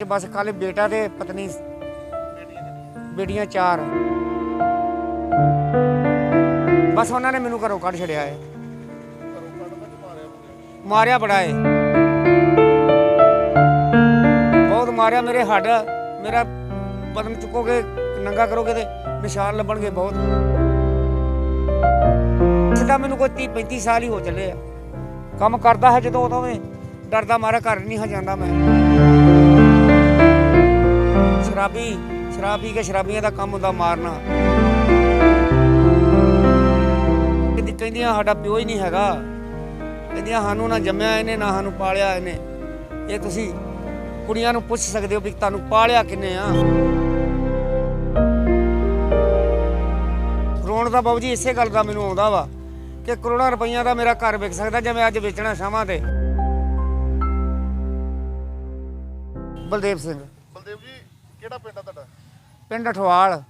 ਬਸ ਕੱਲ ਬੇਟਾ ਤੇ ਪਤਨੀ ਬੇਟੀਆਂ ਚਾਰ। ਬਸ ਉਹਨਾਂ ਨੇ ਮੈਨੂੰ ਘਰੋਂ ਕੱਢ ਛੜਿਆ ਹੈ ਮਾਰਿਆ ਬੜਾ ਹੈ ਬਹੁਤ ਮਾਰਿਆ ਮੇਰੇ ਹੱਡ। ਮੇਰਾ ਬਦਨ ਚੁੱਕੋਗੇ, ਨੰਗਾ ਕਰੋਗੇ ਤੇ ਨਿਸ਼ਾਨ ਲੱਭਣਗੇ ਬਹੁਤ। ਸਿੱਧਾ ਮੈਨੂੰ ਕੋਈ 30 35 ਸਾਲ ਹੀ ਹੋ ਚੱਲੇ ਆ। ਕੰਮ ਕਰਦਾ ਹੈ ਜਦੋਂ ਉਦੋਂ ਵੀ। ਡਰਦਾ ਮਾਰਾ ਘਰ ਨਹੀਂ ਹਾਂ ਜਾਂਦਾ ਮੈਂ। ਸ਼ਰਾਬੀ, ਸ਼ਰਾਬ ਪੀ ਕੇ ਸ਼ਰਾਬੀਆਂ ਦਾ ਕੰਮ ਹੁੰਦਾ ਮਾਰਨਾ। ਕਦੀ ਕਹਿੰਦੀਆਂ ਸਾਡਾ ਪਿਓ ਹੀ ਨਹੀਂ ਹੈਗਾ। ਕਹਿੰਦੀਆਂ, ਸਾਨੂੰ ਨਾ ਜੰਮਿਆ ਇਹਨੇ, ਨਾ ਸਾਨੂੰ ਪਾਲਿਆ ਇਹਨੇ। ਇਹ ਤੁਸੀਂ ਕੁੜੀਆਂ ਨੂੰ ਪੁੱਛ ਸਕਦੇ ਹੋ ਵੀ ਤੁਹਾਨੂੰ ਪਾਲਿਆ ਕਿੰਨੇ ਆ। ਰੋਣ ਦਾ ਬਾਬੂ ਜੀ ਇਸੇ ਗੱਲ ਦਾ ਮੈਨੂੰ ਆਉਂਦਾ ਵਾ ਕਿ ਕਰੋੜਾਂ ਰੁਪਈਆ ਦਾ ਮੇਰਾ ਘਰ ਵਿਕ ਸਕਦਾ ਜੇ ਮੈਂ ਅੱਜ ਵੇਚਣਾ ਸ਼ਾਮਾਂ ਤੇ। ਬਲਦੇਵ ਸਿੰਘ। ਬਲਦੇਵ ਜੀ ਕਿਹੜਾ ਪਿੰਡ ਆ ਤੁਹਾਡਾ? ਪਿੰਡ ਅਠਵਾਲ।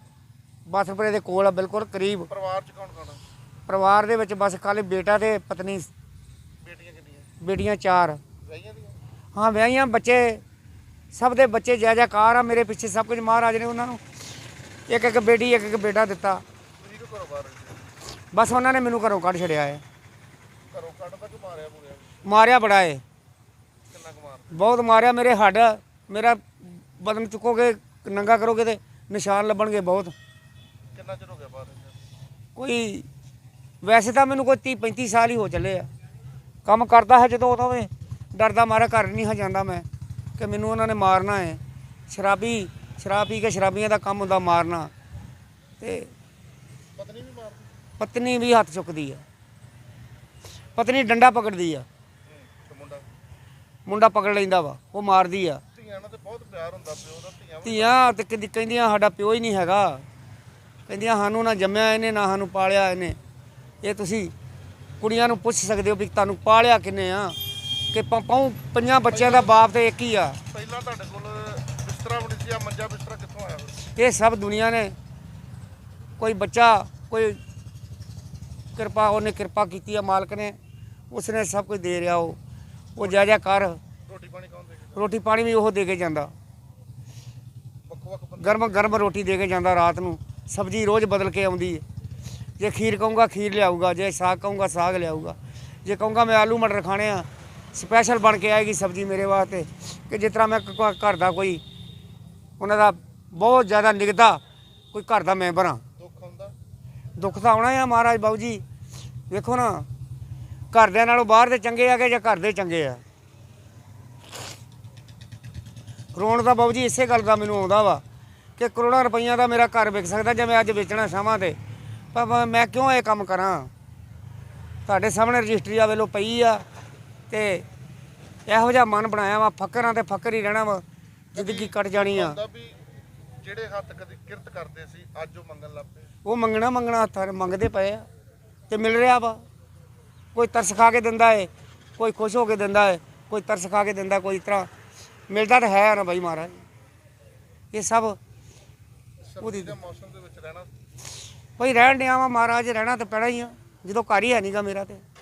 ਬਸਪੁਰੇ ਦੇ ਕੋਲ ਆ ਬਿਲਕੁਲ ਕਰੀਬ। ਪਰਿਵਾਰ ਚ ਕੌਣ ਕੌਣ ਆ? ਪਰਿਵਾਰ ਦੇ ਵਿੱਚ ਬਸ ਕੱਲ ਬੇਟਾ ਤੇ ਪਤਨੀ। ਬੇਟੀਆਂ ਕਿੰਨੀਆਂ? ਬੇਟੀਆਂ ਚਾਰ। ਵਿਆਹੀਆਂ ਦੀਆਂ? ਹਾਂ ਵਿਆਹੀਆਂ ਬੱਚੇ ਸਭ ਦੇ ਬੱਚੇ ਜੈ ਜੈਕਾਰ ਆ ਮੇਰੇ ਪਿੱਛੇ ਸਭ ਕੁਝ ਮਹਾਰਾਜ ਨੇ ਉਹਨਾਂ ਨੂੰ ਇੱਕ ਇੱਕ ਬੇਟੀ ਇੱਕ ਇੱਕ ਬੇਟਾ ਦਿੱਤਾ। ਤੁਸੀਂ ਕਿਉਂ ਘਰੋਂ ਬਾਹਰ ਰਹਿੰਦੇ ਹੋ? ਬਸ ਉਹਨਾਂ ਨੇ ਮੈਨੂੰ ਘਰੋਂ ਕੱਢ ਛੜਿਆ ਹੈ ਘਰੋਂ ਕੱਢ ਤੱਕ ਮਾਰਿਆ ਮੁਰਿਆ ਮਾਰਿਆ ਬੜਾ ਹੈ ਕਿੰਨਾ ਕੁ ਮਾਰ? ਬਹੁਤ ਮਾਰਿਆ ਮੇਰੇ ਹੱਡ ਮੇਰਾ ਬਦਨ ਚੁੱਕੋਗੇ ਨੰਗਾ ਕਰੋਗੇ ਤੇ ਨਿਸ਼ਾਨ ਲੱਭਣਗੇ ਬਹੁਤ। ਕਿੰਨਾ ਚਿਰ ਹੋ ਗਿਆ ਬਾਹਰ? ਕੋਈ ਵੈਸੇ ਤਾਂ ਮੈਨੂੰ ਕੋਈ 30 35 ਸਾਲ ਹੀ ਹੋ ਚੱਲੇ ਆ। ਕੰਮ ਕਰਦਾ ਹੈ ਜਦੋਂ ਉਦੋਂ ਡਰਦਾ ਮਾਰਾ ਘਰ ਨਹੀਂ ਹਾਂ ਜਾਂਦਾ ਮੈਂ ਕਿ ਮੈਨੂੰ ਉਹਨਾਂ ਨੇ ਮਾਰਨਾ ਹੈ। ਸ਼ਰਾਬੀ ਸ਼ਰਾਬ ਪੀ ਕੇ ਸ਼ਰਾਬੀਆਂ ਦਾ ਕੰਮ ਹੁੰਦਾ ਮਾਰਨਾ। ਤੇ ਪਤਨੀ ਵੀ ਮਾਰਦੀ? ਪਤਨੀ ਵੀ ਹੱਥ ਚੁੱਕਦੀ ਆ। ਪਤਨੀ ਡੰਡਾ ਪਕੜਦੀ ਆ। ਮੁੰਡਾ? ਮੁੰਡਾ ਪਕੜ ਲੈਂਦਾ ਵਾ ਉਹ ਮਾਰਦੀ ਆ। ਧੀਆਂ ਤੇ ਬਹੁਤ ਪਿਆਰ ਹੁੰਦਾ ਪਿਓ ਦਾ ਧੀਆਂ ਵੀ ਧੀਆਂ ਤੇ ਕਦੀ ਕਹਿੰਦੀਆਂ ਸਾਡਾ ਪਿਓ ਹੀ ਨਹੀਂ ਹੈਗਾ। ਕਹਿੰਦੀਆਂ ਸਾਨੂੰ ਨਾ ਜੰਮਿਆ ਇਹਨੇ ਨਾ ਸਾਨੂੰ ਪਾਲਿਆ ਇਹਨੇ। ਇਹ ਤੁਸੀਂ ਕੁੜੀਆਂ ਨੂੰ ਪੁੱਛ ਸਕਦੇ ਹੋ ਵੀ ਤੁਹਾਨੂੰ ਪਾਲਿਆ ਕਿੰਨੇ ਆ? ਕਿ ਪ- ਪਊ ਪੰਜਾਂ ਬੱਚਿਆਂ ਦਾ ਬਾਪ ਤੇ ਇੱਕ ਹੀ ਆ। ਪਹਿਲਾਂ ਤੁਹਾਡੇ ਕੋਲ ਬਿਸਤਰਾ ਵੀ ਨਹੀਂ ਸੀ ਆ ਮੰਜਾ ਬਿਸਤਰਾ ਕਿੱਥੋਂ ਆਇਆ? ਫਿਰ? ਇਹ ਸਭ ਦੁਨੀਆ ਨੇ। ਕੋਈ ਬੱਚਾ ਕੋਈ ਕਿਰਪਾ ਉਹਨੇ ਕਿਰਪਾ ਕੀਤੀ ਆ ਮਾਲਕ ਨੇ। ਉਸਨੇ ਸਭ ਕੁਝ ਦੇ ਰਿਹਾ ਉਹ। ਉਹ ਜਾ ਜਾ ਕਰ। ਰੋਟੀ ਪਾਣੀ ਕੌਣ ਦੇ ਰੋਟੀ ਪਾਣੀ ਵੀ ਉਹ ਦੇ ਕੇ ਜਾਂਦਾ। ਗਰਮ ਗਰਮ ਰੋਟੀ ਦੇ ਕੇ ਜਾਂਦਾ ਰਾਤ ਨੂੰ। ਸਬਜ਼ੀ ਰੋਜ਼ ਬਦਲ ਕੇ ਆਉਂਦੀ ਹੈ ਜੇ ਖੀਰ ਕਹੂੰਗਾ ਖੀਰ ਲਿਆਊਗਾ। ਜੇ ਸਾਗ ਕਹੂੰਗਾ ਸਾਗ ਲਿਆਊਗਾ। ਜੇ ਕਹੂੰਗਾ ਮੈਂ ਆਲੂ ਮਟਰ ਖਾਣੇ ਆ ਸਪੈਸ਼ਲ ਬਣ ਕੇ ਆਏਗੀ ਸਬਜ਼ੀ ਮੇਰੇ ਵਾਸਤੇ। ਕਿ ਜਿਸ ਤਰ੍ਹਾਂ ਮੈਂ ਘਰ ਦਾ ਕੋਈ ਉਹਨਾਂ ਦਾ ਬਹੁਤ ਜ਼ਿਆਦਾ ਨਿਗਦਾ ਕੋਈ ਘਰ ਦਾ ਮੈਂਬਰ ਆ ਦੁੱਖ ਹੁੰਦਾ? ਦੁੱਖ ਤਾਂ ਆਉਣਾ ਆ ਮਹਾਰਾਜ ਬਾਬੂ ਜੀ। ਵੇਖੋ ਨਾ ਘਰਦਿਆਂ ਨਾਲੋਂ ਬਾਹਰ ਦੇ ਚੰਗੇ ਆ ਕਿ ਜਾਂ ਘਰ ਦੇ ਚੰਗੇ ਆ? ਰੋਣ ਦਾ ਬਾਬੂ ਜੀ ਇਸੇ ਗੱਲ ਦਾ ਮੈਨੂੰ ਆਉਂਦਾ ਵਾ ਕਿ ਕਰੋੜਾਂ ਰੁਪਈਆ ਦਾ ਮੇਰਾ ਘਰ ਵਿਕ ਸਕਦਾ ਜੇ ਮੈਂ ਅੱਜ ਵੇਚਣਾ ਸ਼ਾਮਾਂ ਤੇ। ਪਰ ਮੈਂ- ਕਿਉਂ ਇਹ ਕੰਮ ਕਰਾਂ? ਤੁਹਾਡੇ ਸਾਹਮਣੇ ਰਜਿਸਟਰੀ ਆ ਵੇਲੋ ਪਈ ਆ ਤੇ ਇਹੋ ਜਿਹਾ ਮਨ ਬਣਾਇਆ ਵਾ ਫਕਰਾਂ ਤੇ ਫਕਰ ਹੀ ਰਹਿਣਾ ਵਾ ਜ਼ਿੰਦਗੀ ਕੱਟ ਜਾਣੀ ਆ। ਜਿਹੜੇ ਹੱਥ ਕਦੀ ਕਿਰਤ ਕਰਦੇ ਸੀ ਅੱਜ ਉਹ ਮੰਗਣ ਲੱਗ ਪਏ। ਉਹ ਮੰਗਣਾ ਮੰਗਣਾ ਹੱਥਾਂ ਮੰਗਦੇ ਪਏ ਆ ਤੇ ਮਿਲ ਰਿਹਾ ਵਾ। ਕੋਈ ਤਰਸ ਖਾ ਕੇ ਦਿੰਦਾ ਏ ਕੋਈ ਖੁਸ਼ ਹੋ ਕੇ ਦਿੰਦਾ ਏ ਕੋਈ ਤਰਸ ਖਾ ਕੇ ਦਿੰਦਾ ਕੋਈ ਇਸ ਤਰ੍ਹਾਂ। ਮਿਲਦਾ ਤਾਂ ਹੈ ਨਾ ਬਾਈ ਮਹਾਰਾਜ। ਇਹ ਸਭ ਸਰਦੀ ਦੇ ਮੌਸਮ ਦੇ ਵਿੱਚ ਰਹਿਣਾ। ਬਈ ਰਹਿਣ ਡਿਆ ਵਾ ਮਹਾਰਾਜ ਰਹਿਣਾ ਤਾਂ ਪੈਣਾ ਹੀ ਆ। ਜਦੋਂ ਘਰ ਹੀ ਹੈ ਨਹੀਂਗਾ ਮੇਰਾ ਤੇ।